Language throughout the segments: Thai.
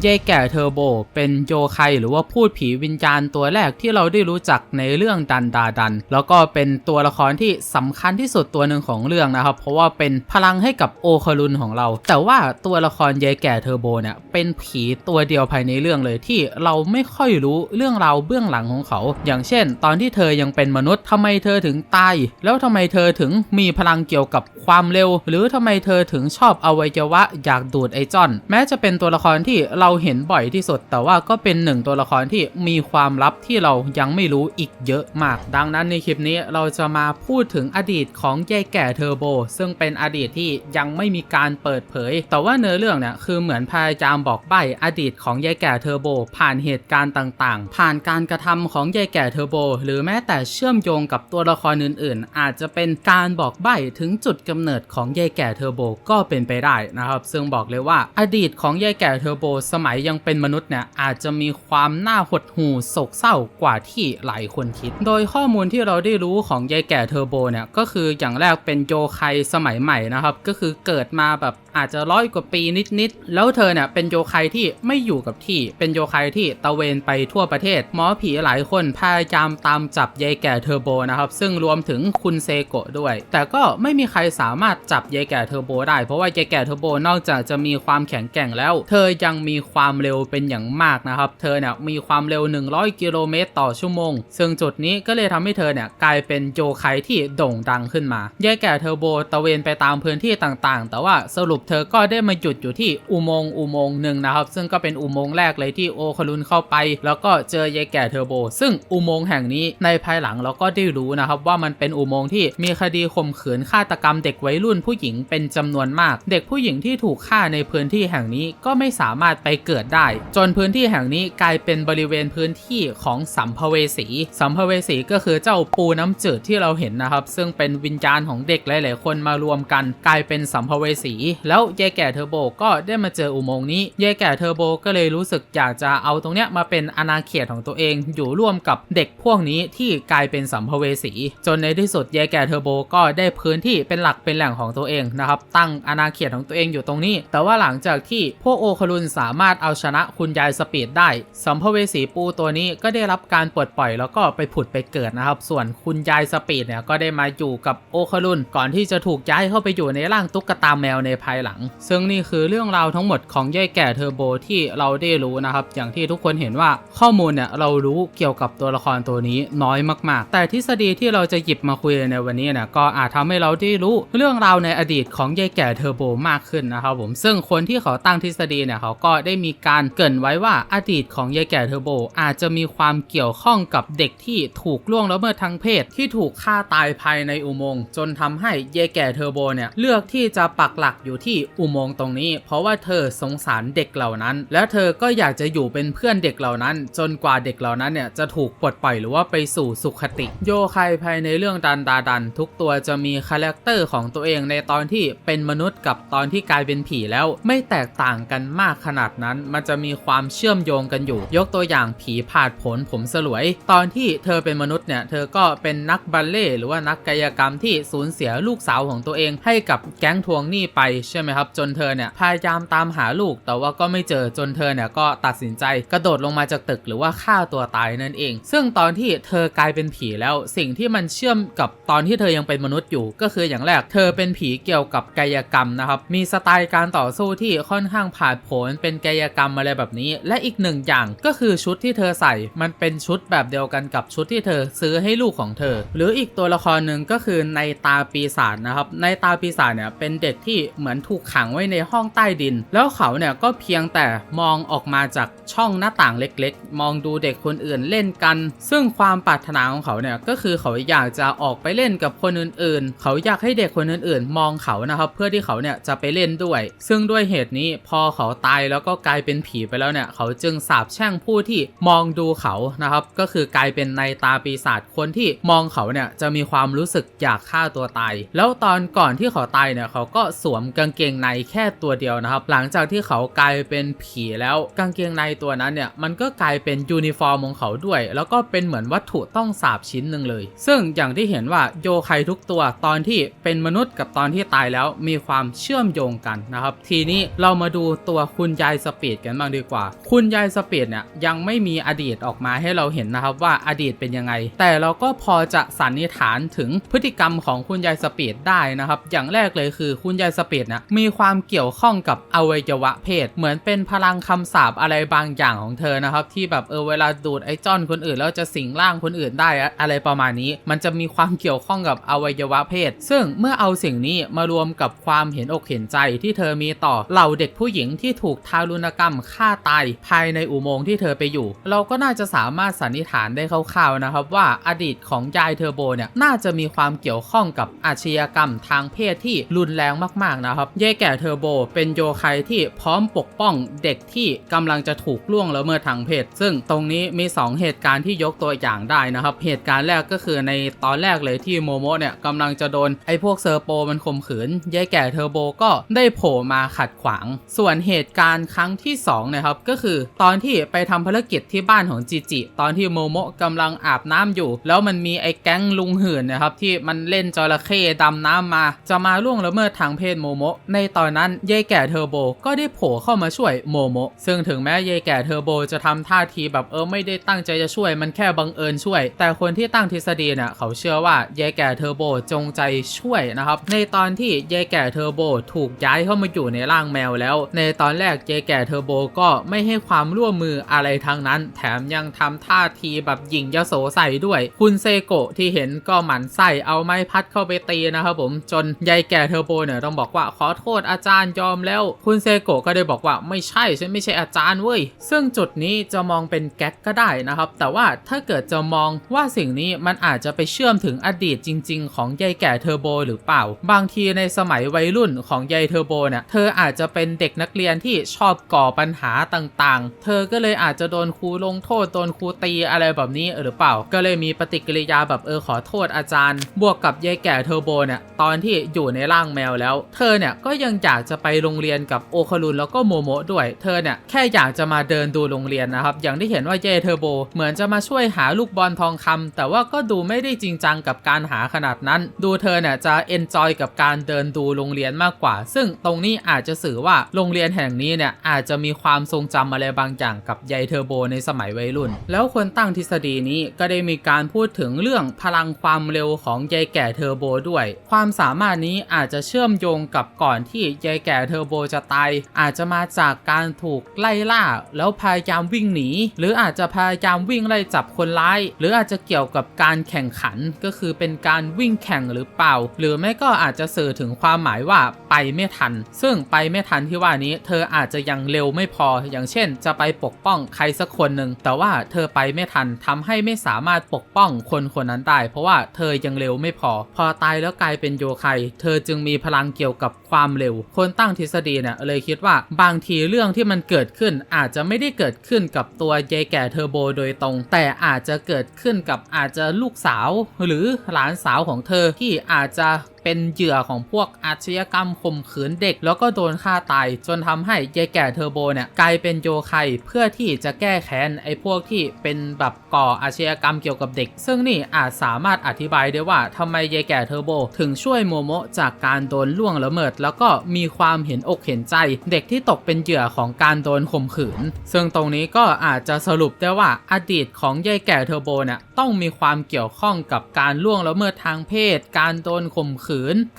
เย่แก่เทอร์โบ เป็นโยไคหรือว่าพูดผีวิญญาณตัวแรกที่เราได้รู้จักในเรื่องดันดาดัน แล้วก็เป็นตัวละครที่สำคัญที่สุดตัวหนึ่งของเรื่องนะครับ เพราะว่าเป็นพลังให้กับโอคารุนของเรา แต่ว่าตัวละครเย่แก่เทอร์โบเนี่ยเป็นผีตัวเดียวภายในเรื่องเลยที่เราไม่ค่อยรู้เรื่องราวเบื้องหลังของเขา อย่างเช่น ตอนที่เธอยังเป็นมนุษย์ทำไมเธอถึงตาย แล้วทำไมเธอถึงมีพลังเกี่ยวกับความเร็ว หรือทำไมเธอถึงชอบอวัยวะอยากดูดไอจอน แม้จะเป็นตัวละครที่เราเห็นบ่อยที่สุด แต่ว่าก็เป็นหนึ่งตัวละครที่มีความลับที่เรายังไม่รู้อีกเยอะมาก ดังนั้นในคลิปนี้เราจะมาพูดถึงอดีตของยายแก่เทอร์โบ ซึ่งเป็นอดีตที่ยังไม่มีการเปิดเผย แต่ว่าเนื้อเรื่องเนี่ยคือเหมือนพยายามบอกใบ้อดีตของยายแก่เทอร์โบ ผ่านเหตุการณ์ต่างๆ ผ่านการกระทำของยายแก่เทอร์โบ หรือแม้แต่เชื่อมโยงกับตัวละครอื่นๆ อาจจะเป็นการบอกใบ้ถึงจุดกำเนิดของยายแก่เทอร์โบก็เป็นไปได้นะครับ ซึ่งบอกเลยว่าอดีตของยายแก่เทอร์โบสมัยยังเป็นมนุษย์เนี่ยอาจจะมีความน่าหดหู่โศกเศร้ากว่าที่หลายคนคิด โดยข้อมูลที่เราได้รู้ของยายแก่เทอร์โบเนี่ยก็คืออย่างแรกเป็นโยไคสมัยใหม่นะครับ ก็คือเกิดมาแบบ อาจจะร้อยกว่าปีนิดๆ แล้วเธอเนี่ยเป็นโยไคที่ไม่อยู่กับที่ เป็นโยไคที่ตะเวนไปทั่วประเทศ หมอผีหลายคนพยายามตามจับยายแก่เทอร์โบนะครับ ซึ่งรวมถึงคุณเซโกะด้วย แต่ก็ไม่มีใครสามารถจับยายแก่เทอร์โบได้ เพราะว่ายายแก่เทอร์โบนอกจากจะมีความแข็งแกร่งแล้ว เธอยังมีความเร็วเป็นอย่างมากนะครับ เธอเนี่ยมีความเร็ว 100 กิโลเมตรต่อชั่วโมง ซึ่งจุดนี้ก็เลยทำให้เธอเนี่ยกลายเป็นโยไคที่โด่งดังขึ้นมายายแก่เทอร์โบตะเวนไปตามพื้นที่ต่างๆ แต่ว่าสรุปเธอก็ได้มาหยุดอยู่ที่อุโมงค์อุโมงค์หนึ่งนะครับ ซึ่งก็เป็นอุโมงค์แรกเลยที่โอคารุนเข้าไป แล้วก็เจอยายแก่เทอร์โบ ซึ่งอุโมงค์แห่งนี้ในภายหลังเราก็ได้รู้นะครับว่ามันเป็นอุโมงค์ที่มีคดีข่มขืนฆาตกรรมเด็กวัยรุ่นผู้หญิงเป็นจำนวนมาก เด็กผู้หญิงที่ถูกฆ่าในพื้นที่แห่งนี้ก็ไม่สามารถไปเกิดได้ จนพื้นที่แห่งนี้กลายเป็นบริเวณพื้นที่ของสัมภเวสี สัมภเวสีก็คือเจ้าปูน้ำจืดที่เราเห็นนะครับ ซึ่งเป็นวิญญาณของเด็กหลาย ๆ คนมารวมกัน กลายเป็นสัมภเวสี แแล้วยายแก่เทอร์โบก็ได้มาเจออุโมงค์นี้ยายแก่เทอร์โบก็เลยรู้สึกอยากจะเอาตรงเนี้ยมาเป็นอาณาเขตของตัวเอง อยู่ร่วมกับเด็กพวกนี้ที่กลายเป็นสัมภเวสี จนในที่สุดยายแก่เทอร์โบก็ได้พื้นที่เป็นหลักเป็นแหล่งของตัวเองนะครับตั้งอาณาเขตของตัวเองอยู่ตรงนี้ แต่ว่าหลังจากที่พวกโอคารุนสามารถเอาชนะคุณยายสปีดได้ สัมภเวสีปูตัวนี้ก็ได้รับการปลดปล่อยแล้วก็ไปผุดไปเกิดนะครับ ส่วนคุณยายสปีดเนี่ยก็ได้มาอยู่กับโอคารุนก่อนที่จะถูกย้ายเข้าไปอยู่ในร่างตุ๊กตาแมวในภายหลัง ซึ่งนี่คือเรื่องราวทั้งหมดของยายแก่เทอร์โบที่เราได้รู้นะครับ อย่างที่ทุกคนเห็นว่าข้อมูลเนี่ยเรารู้เกี่ยวกับตัวละครตัวนี้น้อยมาก ๆ แต่ทฤษฎีที่เราจะหยิบมาคุยในวันนี้เนี่ยก็อาจทำให้เราได้รู้เรื่องราวในอดีตของยายแก่เทอร์โบมากขึ้นนะครับผมซึ่งคนที่เขาตั้งทฤษฎีเนี่ยเขาก็ได้มีการเกรินไว้ว่าอดีตของยายแก่เทอร์โบอาจจะมีความเกี่ยวข้องกับเด็กที่ถูกล่วงละเมิดทางเพศที่ถูกฆ่าตายภายในอุโมงค์จนทำให้ยายแก่เทอร์โบเนี่ยเลือกที่จะปักหลักอยู่ที่อุโมงค์ตรงนี้ เพราะว่าเธอสงสารเด็กเหล่านั้น และเธอก็อยากจะอยู่เป็นเพื่อนเด็กเหล่านั้น จนกว่าเด็กเหล่านั้นเนี่ยจะถูกปลดปล่อยหรือว่าไปสู่สุขติ โยไคภายในเรื่องดันดาดัน ทุกตัวจะมีคาแรคเตอร์ของตัวเองในตอนที่เป็นมนุษย์กับตอนที่กลายเป็นผีแล้วไม่แตกต่างกันมากขนาดนั้น มันจะมีความเชื่อมโยงกันอยู่ ยกตัวอย่างผีผาดผลผมสลวย ตอนที่เธอเป็นมนุษย์เนี่ยเธอก็เป็นนักบัลเล่หรือว่านักกายกรรมที่สูญเสียลูกสาวของตัวเองให้กับแก๊งทวงหนี้ไปใช่ไหมครับ จนเธอเนี่ยพยายามตามหาลูก แต่ว่าก็ไม่เจอจนเธอเนี่ยก็ตัดสินใจกระโดดลงมาจากตึกหรือว่าฆ่าตัวตายนั่นเอง ซึ่งตอนที่เธอกลายเป็นผีแล้วสิ่งที่มันเชื่อมกับตอนที่เธอยังเป็นมนุษย์อยู่ ก็คืออย่างแรก เธอเป็นผีเกี่ยวกับกายกรรมนะครับมีสไตล์การต่อสู้ที่ค่อนข้างผาดโผนเป็นกายกรรมอะไรแบบนี้ และอีกหนึ่งอย่างก็คือชุดที่เธอใส่มันเป็นชุดแบบเดียวกันกับชุดที่เธอซื้อให้ลูกของเธอ หรืออีกตัวละครหนึ่งก็คือในตาปีศาจนะครับในตาปีศาจเนี่ยเป็นเด็กที่เหมือนถูกขังไว้ในห้องใต้ดิน แล้วเขาเนี่ยก็เพียงแต่มองออกมาจากช่องหน้าต่างเล็กๆ มองดูเด็กคนอื่นเล่นกัน ซึ่งความปรารถนาของเขาเนี่ยก็คือเขาอยากจะออกไปเล่นกับคนอื่นๆ เขาอยากให้เด็กคนอื่นๆ มองเขานะครับ เพื่อที่เขาเนี่ยจะไปเล่นด้วย ซึ่งด้วยเหตุนี้พอเขาตายแล้วก็กลายเป็นผีไปแล้วเนี่ย เขาจึงสาบแช่งผู้ที่มองดูเขานะครับ ก็คือกลายเป็นในตาปีศาจคนที่มองเขาเนี่ยจะมีความรู้สึกอยากฆ่าตัวตาย แล้วตอนก่อนที่เขาตายเนี่ยเขาก็สวมกางางเกงในแค่ตัวเดียวนะครับ หลังจากที่เขากลายเป็นผีแล้วกางเกงในตัวนั้นเนี่ยมันก็กลายเป็นยูนิฟอร์มของเขาด้วย แล้วก็เป็นเหมือนวัตถุต้องสาบชิ้นหนึ่งเลย ซึ่งอย่างที่เห็นว่าโยไคทุกตัวตอนที่เป็นมนุษย์กับตอนที่ตายแล้วมีความเชื่อมโยงกันนะครับทีนี้เรามาดูตัวคุณยายสปีดกันบ้างดีกว่า คุณยายสปีดเนี่ยยังไม่มีอดีตออกมาให้เราเห็นนะครับว่าอดีตเป็นยังไง แต่เราก็พอจะสันนิษฐานถึงพฤติกรรมของคุณยายสปีดได้นะครับ อย่างแรกเลยคือคุณยายสปีดเนี่ยมีความเกี่ยวข้องกับอวัยวะเพศ เหมือนเป็นพลังคำสาปอะไรบางอย่างของเธอนะครับ ที่แบบเออเวลาดูดไอ้จอนคนอื่น แล้วจะสิงร่างคนอื่นได้อะไรประมาณนี้ มันจะมีความเกี่ยวข้องกับอวัยวะเพศ ซึ่งเมื่อเอาสิ่งนี้มารวมกับความเห็นอกเห็นใจที่เธอมีต่อเหล่าเด็กผู้หญิงที่ถูกทารุณกรรมฆ่าตายภายในอุโมงค์ที่เธอไปอยู่ เราก็น่าจะสามารถสันนิษฐานได้คร่าวๆนะครับว่าอดีตของยายเทอร์โบเนี่ยน่าจะมีความเกี่ยวข้องกับอาชญากรรมทางเพศที่รุนแรงมากๆนะครับยายแก่เทอร์โบ เป็นโยไคที่พร้อมปกป้องเด็กที่กำลังจะถูกล่วงละเมิดทางเพศ ซึ่งตรงนี้มี 2 เหตุการณ์ที่ยกตัวอย่างได้นะครับ เหตุการณ์แรกก็คือในตอนแรกเลยที่โมโมะเนี่ยกำลังจะโดนไอ้พวกเซอร์โปมันข่มขืนยายแก่เทอร์โบก็ได้โผล่มาขัดขวาง ส่วนเหตุการณ์ครั้งที่2นะครับก็คือตอนที่ไปทำภารกิจที่บ้านของจิจิ ตอนที่โมโมะกำลังอาบน้ำอยู่ แล้วมันมีไอ้แก๊งลุงหื่นนะครับที่มันเล่นจระเข้ดำน้ำมา จะมาล่วงละเมิดทางเพศโมโมะในตอนนั้นยายแก่เทอร์โบก็ได้โผล่เข้ามาช่วยโมโมซึ่งถึงแม้ยายแก่เทอร์โบจะทำท่าทีแบบเออไม่ได้ตั้งใจจะช่วยมันแค่บังเอิญช่วย แต่คนที่ตั้งทฤษฎีเนี่ยเขาเชื่อว่ายายแก่เทอร์โบจงใจช่วยนะครับ ในตอนที่ยายแก่เทอร์โบถูกย้ายเข้ามาอยู่ในร่างแมวแล้ว ในตอนแรกยายแก่เทอร์โบก็ไม่ให้ความร่วมมืออะไรทั้งนั้น แถมยังทำท่าทีแบบหยิ่งยโสใส่ด้วย คุณเซโกะที่เห็นก็หมั่นไส้เอาไม้พัดเข้าไปตีนะครับผมจนยายแก่เทอร์โบเนี่ยต้องบอกว่าขอโทษอาจารย์ยอมแล้ว คุณเซโกะก็ได้บอกว่าไม่ใช่ฉันไม่ใช่อาจารย์เว้ย ซึ่งจุดนี้จะมองเป็นแก๊กก็ได้นะครับ แต่ว่าถ้าเกิดจะมองว่าสิ่งนี้มันอาจจะไปเชื่อมถึงอดีตจริง ๆ ของยายแก่เทอร์โบหรือเปล่า บางทีในสมัยวัยรุ่นของยายเทอร์โบเนี่ยเธออาจจะเป็นเด็กนักเรียนที่ชอบก่อปัญหาต่างๆ เธอก็เลยอาจจะโดนครูลงโทษโดนครูตีอะไรแบบนี้หรือเปล่า ก็เลยมีปฏิกิริยาแบบเออขอโทษอาจารย์ บวกกับยายแก่เทอร์โบเนี่ยตอนที่อยู่ในร่างแมวแล้ว เธอเนี่ยก็ยังอยากจะไปโรงเรียนกับโอคารุนแล้วก็โมโมะด้วย เธอเนี่ยแค่อยากจะมาเดินดูโรงเรียนนะครับ อย่างที่เห็นว่ายายเทอร์โบ เหมือนจะมาช่วยหาลูกบอลทองคำแต่ว่าก็ดูไม่ได้จริงจังกับการหาขนาดนั้น ดูเธอเนี่ยจะเอนจอยกับการเดินดูโรงเรียนมากกว่า ซึ่งตรงนี้อาจจะสื่อว่าโรงเรียนแห่งนี้เนี่ยอาจจะมีความทรงจำอะไรบางอย่างกับยายเทอร์โบ ในสมัยวัยรุ่น แล้วคนตั้งทฤษฎีนี้ก็ได้มีการพูดถึงเรื่องพลังความเร็วของยายแก่เทอร์โบด้วย ความสามารถนี้อาจจะเชื่อมโยงกับก่อนที่ยายแก่เทอร์โบจะตายอาจจะมาจากการถูกไล่ล่า แล้วพยายามวิ่งหนี หรืออาจจะพยายามวิ่งไล่จับคนร้าย หรืออาจจะเกี่ยวกับการแข่งขันก็คือเป็นการวิ่งแข่งหรือเปล่า หรือไม่ก็อาจจะสื่อถึงความหมายว่าไปไม่ทัน ซึ่งไปไม่ทันที่ว่านี้ เธออาจจะยังเร็วไม่พอ อย่างเช่น จะไปปกป้องใครสักคนหนึ่งแต่ว่าเธอไปไม่ทันทำให้ไม่สามารถปกป้องคนคนนั้นได้เพราะว่าเธอยังเร็วไม่พอ พอตายแล้วกลายเป็นโยไคเธอจึงมีพลังเกี่ยวกับความเร็ว คนตั้งทฤษฎีเนี่ยเลยคิดว่าบางทีเรื่องที่มันเกิดขึ้นอาจจะไม่ได้เกิดขึ้นกับตัวยายแก่เทอร์โบโดยตรง แต่อาจจะเกิดขึ้นกับอาจจะลูกสาว หรือหลานสาวของเธอที่อาจจะ เป็นเหยื่อของพวกอาชญากรรมข่มขืนเด็ก แล้วก็โดนฆ่าตาย จนทำให้ยายแก่เทอร์โบเนี่ยกลายเป็นโยไคเพื่อที่จะแก้แค้นไอ้พวกที่เป็นแบบก่ออาชญากรรมเกี่ยวกับเด็ก ซึ่งนี่อาจสามารถอธิบายได้ว่าทำไมยายแก่เทอร์โบ ถึงช่วยโมโมะจากการโดนล่วงละเมิด แล้วก็มีความเห็นอกเห็นใจ เด็กที่ตกเป็นเหยื่อของการโดนข่มขืน ซึ่งตรงนี้ก็อาจจะสรุปได้ว่าอดีตของยายแก่เทอร์โบเนี่ยต้องมีความเกี่ยวข้องกับการล่วงละเมิดทางเพศ การโดนข่มขืน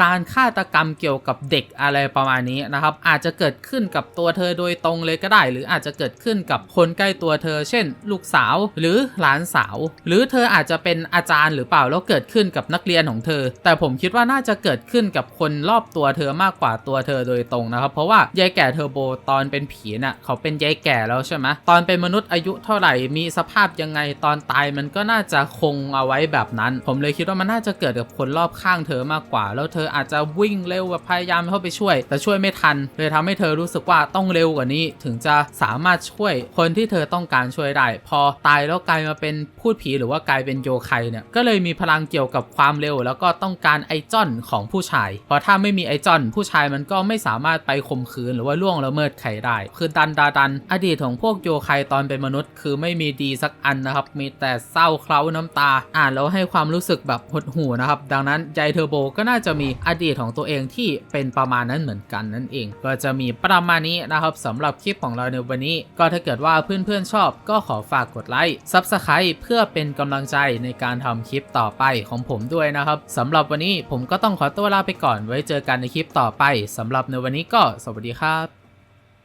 การฆาตกรรมเกี่ยวกับเด็กอะไรประมาณนี้นะครับ อาจจะเกิดขึ้นกับตัวเธอโดยตรงเลยก็ได้ หรืออาจจะเกิดขึ้นกับคนใกล้ตัวเธอ เช่น ลูกสาวหรือหลานสาว หรือเธออาจจะเป็นอาจารย์หรือเปล่าแล้วเกิดขึ้นกับนักเรียนของเธอ แต่ผมคิดว่าน่าจะเกิดขึ้นกับคนรอบตัวเธอมากกว่าตัวเธอโดยตรงนะครับ เพราะว่ายายแก่เทอร์โบตอนเป็นผีน่ะเขาเป็นยายแก่แล้วใช่ไหมตอนเป็นมนุษย์อายุเท่าไหร่มีสภาพยังไงตอนตายมันก็น่าจะคงเอาไว้แบบนั้น ผมเลยคิดว่ามันน่าจะเกิดกับคนรอบข้างเธอมากกว่าว่าแล้วเธออาจจะวิ่งเร็วแบบพยายามเข้าไปช่วย แต่ช่วยไม่ทันเลยทำให้เธอรู้สึกว่าต้องเร็วกว่านี้ถึงจะสามารถช่วยคนที่เธอต้องการช่วยได้ พอตายแล้วกลายมาเป็นพูดผีหรือว่ากลายเป็นโยไคเนี่ยก็เลยมีพลังเกี่ยวกับความเร็ว แล้วก็ต้องการไอจอนของผู้ชายเพราะถ้าไม่มีไอจอนผู้ชายมันก็ไม่สามารถไปข่มขืนหรือว่าล่วงละเมิดใครได้คือดันดาดัน อดีตของพวกโยไคตอนเป็นมนุษย์ คือไม่มีดีสักอันนะครับ มีแต่เศร้าเคล้าน้ำตา อ่านแล้วให้ความรู้สึกแบบหดหู่นะครับดังนั้นไจเทอร์โบก็น่าาจะมีอดีตของตัวเองที่เป็นประมาณนั้นเหมือนกันนั่นเอง ก็จะมีประมาณนี้นะครับสำหรับคลิปของเราในวันนี้ ก็ถ้าเกิดว่าเพื่อนๆชอบ ก็ขอฝากกดไลค์ซับสไคร b ์เพื่อเป็นกำลังใจในการทำคลิปต่อไปของผมด้วยนะครับสำหรับวันนี้ผมก็ต้องขอตัวลาไปก่อนไว้เจอกันในคลิปต่อไปสำหรับในวันนี้ก็สวัสดีครับ